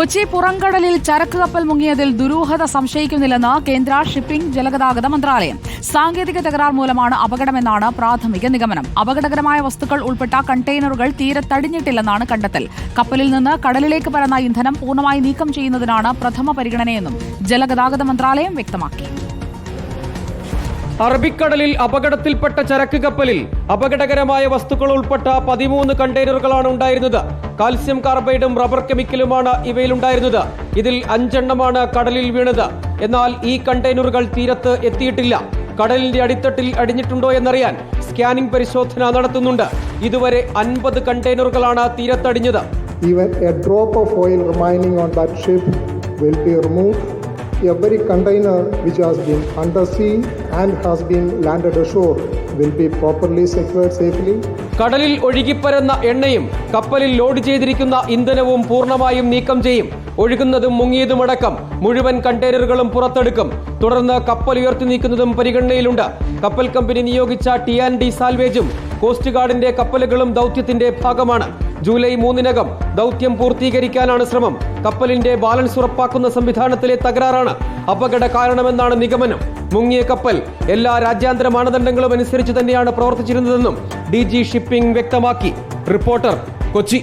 കൊച്ചി പുറംകടലിൽ ചരക്ക് കപ്പൽ മുങ്ങിയതിൽ ദുരൂഹത സംശയിക്കുന്നില്ലെന്ന് കേന്ദ്ര ഷിപ്പിംഗ് ജലഗതാഗത മന്ത്രാലയം. സാങ്കേതിക തകരാർ മൂലമാണ് അപകടമെന്നാണ് പ്രാഥമിക നിഗമനം. അപകടകരമായ വസ്തുക്കൾ ഉൾപ്പെട്ട കണ്ടെയ്നറുകൾ തീരെ തടിഞ്ഞിട്ടില്ലെന്നാണ് കണ്ടെത്തൽ. കപ്പലിൽ നിന്ന് കടലിലേക്ക് പരന്ന ഇന്ധനം പൂർണമായി നീക്കം ചെയ്യുന്നതിനാണ് പ്രഥമ പരിഗണനയെന്നും ജലഗതാഗത മന്ത്രാലയം വ്യക്തമാക്കി. അറബിക്കടലിൽ അപകടത്തിൽപ്പെട്ട ചരക്ക് കപ്പലിൽ അപകടകരമായ വസ്തുക്കൾ ഉൾപ്പെട്ട പതിമൂന്ന് കണ്ടെയ്നറുകളാണ് ഉണ്ടായിരുന്നത്. കാൽസ്യം കാർബൈഡും റബ്ബർ കെമിക്കലുമാണ് ഇവയിലുണ്ടായിരുന്നത്. ഇതിൽ അഞ്ചെണ്ണമാണ് കടലിൽ വീണത്. എന്നാൽ ഈ കണ്ടെയ്നറുകൾ തീരത്ത് എത്തിയിട്ടില്ല. കടലിന്റെ അടിത്തട്ടിൽ അടിഞ്ഞിട്ടുണ്ടോ എന്നറിയാൻ സ്കാനിംഗ് പരിശോധന നടത്തുന്നുണ്ട്. ഇതുവരെ അൻപത് കണ്ടെയ്നറുകളാണ് തീരത്തടിഞ്ഞത്. Even a drop of oil remaining on that ship will be removed. Every container which has been has has been landed ashore will be properly secured safely. കടലിൽ ഒഴുകിപ്പരന്ന എണ്ണയും കപ്പലിൽ ലോഡ് ചെയ്തിരിക്കുന്ന ഇന്ധനവും പൂർണമായും നീക്കം ചെയ്യും. ഒഴുകുന്നതും മുങ്ങിയതുമടക്കം മുഴുവൻ കണ്ടെയ്നറുകളും പുറത്തെടുക്കും. തുടർന്ന് കപ്പൽ ഉയർത്തി നീക്കുന്നതും പരിഗണനയിലുണ്ട്. കപ്പൽ കമ്പനി നിയോഗിച്ച ടി ആൻഡ് ഡി സാൽവേജും കോസ്റ്റ് ഗാർഡിന്റെ കപ്പലുകളും ദൗത്യത്തിന്റെ ഭാഗമാണ്. ജൂലൈ മൂന്നിനകം ദൗത്യം പൂർത്തീകരിക്കാനാണ് ശ്രമം. കപ്പലിന്റെ ബാലൻസ് ഉറപ്പാക്കുന്ന സംവിധാനത്തിലെ തകരാറാണ് അപകട കാരണമെന്നാണ് നിഗമനം. മുങ്ങിയ കപ്പൽ എല്ലാ രാജ്യാന്തര മാനദണ്ഡങ്ങളും അനുസരിച്ച് തന്നെയാണ് പ്രവർത്തിച്ചിരുന്നതെന്നും ഡി ഷിപ്പിംഗ് വ്യക്തമാക്കി. റിപ്പോർട്ടർ കൊച്ചി.